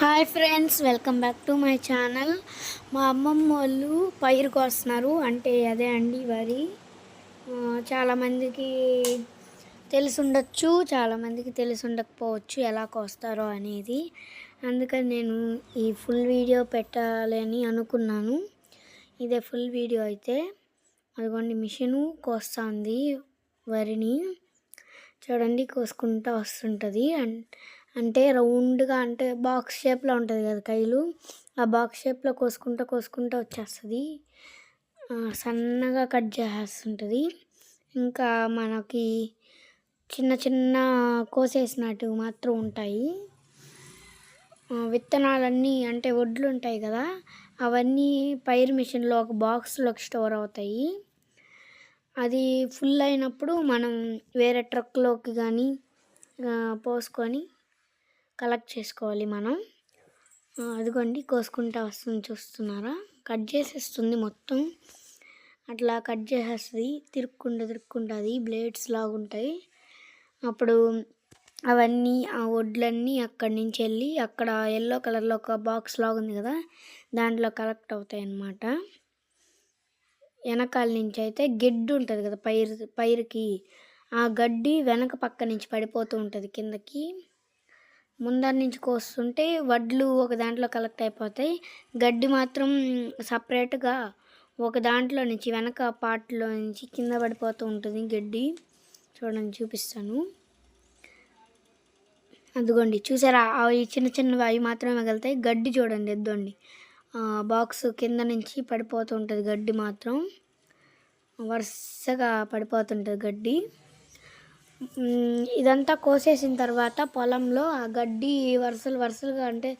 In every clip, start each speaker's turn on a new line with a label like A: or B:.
A: Hi friends welcome back to my channel. మా అమ్మమ్మ వాళ్ళు పైరు కోస్తున్నారు. అంటే అదే అండి వరి. చాలామందికి తెలిసి ఉండొచ్చు చాలామందికి తెలిసి ఉండకపోవచ్చు ఎలా కోస్తారో అనేది. అందుకని నేను ఈ ఫుల్ వీడియో పెట్టాలని అనుకున్నాను. ఇదే ఫుల్ వీడియో అయితే. అదిగోండి మిషను కోస్తుంది వరిని. చూడండి కోసుకుంటూ వస్తుంటుంది. అండ్ అంటే రౌండ్గా అంటే బాక్స్ షేప్లో ఉంటుంది కదా కైలు ఆ బాక్స్ షేప్లో కోసుకుంటూ కోసుకుంటూ వచ్చేస్తుంది. సన్నగా కట్ చేసేస్తుంటుంది. ఇంకా మనకి చిన్న చిన్న కోసేసినట్టు మాత్రం ఉంటాయి. విత్తనాలన్నీ అంటే వడ్లు ఉంటాయి కదా అవన్నీ పైరు మిషన్లో ఒక బాక్స్లోకి స్టోర్ అవుతాయి. అది ఫుల్ అయినప్పుడు మనం వేరే ట్రక్లోకి కానీ పోసుకొని కలెక్ట్ చేసుకోవాలి మనం. అదిగోండి కోసుకుంటా వస్తుంది చూస్తున్నారా? కట్ చేసేస్తుంది మొత్తం. అట్లా కట్ చేసేస్తుంది తిరుక్కుంటూ తిరుక్కుంటుంది బ్లేడ్స్ లాగా ఉంటాయి. అప్పుడు అవన్నీ ఆ వడ్లన్నీ అక్కడి నుంచి వెళ్ళి అక్కడ ఎల్లో కలర్లో ఒక బాక్స్ లాగా ఉంది కదా దాంట్లో కలెక్ట్ అవుతాయి అన్నమాట. వెనకాల నుంచి అయితే గడ్డి ఉంటుంది కదా పైరు పైరుకి. ఆ గడ్డి వెనక పక్క నుంచి పడిపోతూ ఉంటుంది కిందకి. ముందర నుంచి కోస్తుంటే వడ్లు ఒక దాంట్లో కలెక్ట్ అయిపోతాయి. గడ్డి మాత్రం సపరేట్గా ఒక దాంట్లో నుంచి వెనక పార్ట్లో నుంచి కింద పడిపోతూ ఉంటుంది గడ్డి. చూడండి చూపిస్తాను. అదిగోండి చూసారా? అవి చిన్న చిన్నవి అవి మాత్రమే మిగులుతాయి. గడ్డి చూడండి ఎద్దండి బాక్స్ కింద నుంచి పడిపోతూ ఉంటుంది గడ్డి మాత్రం. వరుసగా పడిపోతుంటుంది గడ్డి. ఇదంతా కోసేసిన తర్వాత పొలంలో ఆ గడ్డి వరుసలు వరుసలుగా అంటే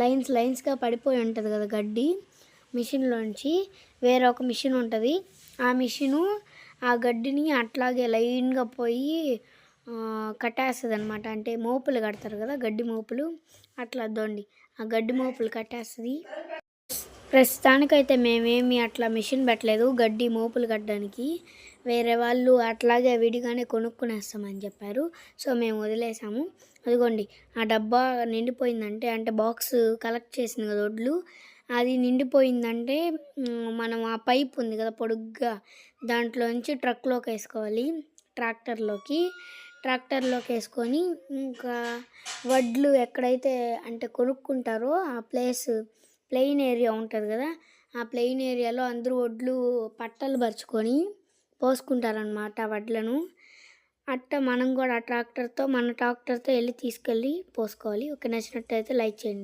A: లైన్స్ లైన్స్గా పడిపోయి ఉంటుంది కదా గడ్డి మిషన్లోంచి వేరొక మిషన్ ఉంటుంది. ఆ మిషను ఆ గడ్డిని అట్లాగే లైన్గా పోయి కట్టేస్తుంది అనమాట అంటే మోపులు కడతారు కదా గడ్డి మోపులు అట్లా దొండి ఆ గడ్డి మోపులు కట్టేస్తుంది. ప్రస్తుతానికైతే మేమేమి అట్లా మిషన్ పెట్టలేదు గడ్డి మోపులు కట్టడానికి. వేరే వాళ్ళు అట్లాగే విడిగానే కొనుక్కునేస్తామని చెప్పారు. సో మేము వదిలేసాము. అదిగోండి ఆ డబ్బా నిండిపోయిందంటే అంటే బాక్స్ కలెక్ట్ చేసింది కదా వడ్లు అది నిండిపోయిందంటే మనం ఆ పైప్ ఉంది కదా పొడుగ్గా దాంట్లోంచి ట్రక్లోకి వేసుకోవాలి. ట్రాక్టర్లోకి. ట్రాక్టర్లోకి వేసుకొని ఇంకా వడ్లు ఎక్కడైతే అంటే కొనుక్కుంటారో ఆ ప్లేస్ ప్లెయిన్ ఏరియా ఉంటుంది కదా ఆ ప్లెయిన్ ఏరియాలో అందరూ వడ్లు పట్టలు పరుచుకొని పోసుకుంటారనమాట వడ్లను. అట్ట మనం కూడా ఆ ట్రాక్టర్తో మన ట్రాక్టర్తో వెళ్ళి తీసుకెళ్ళి పోసుకోవాలి. ఒక నచ్చినట్టయితే లైక్ చేయండి.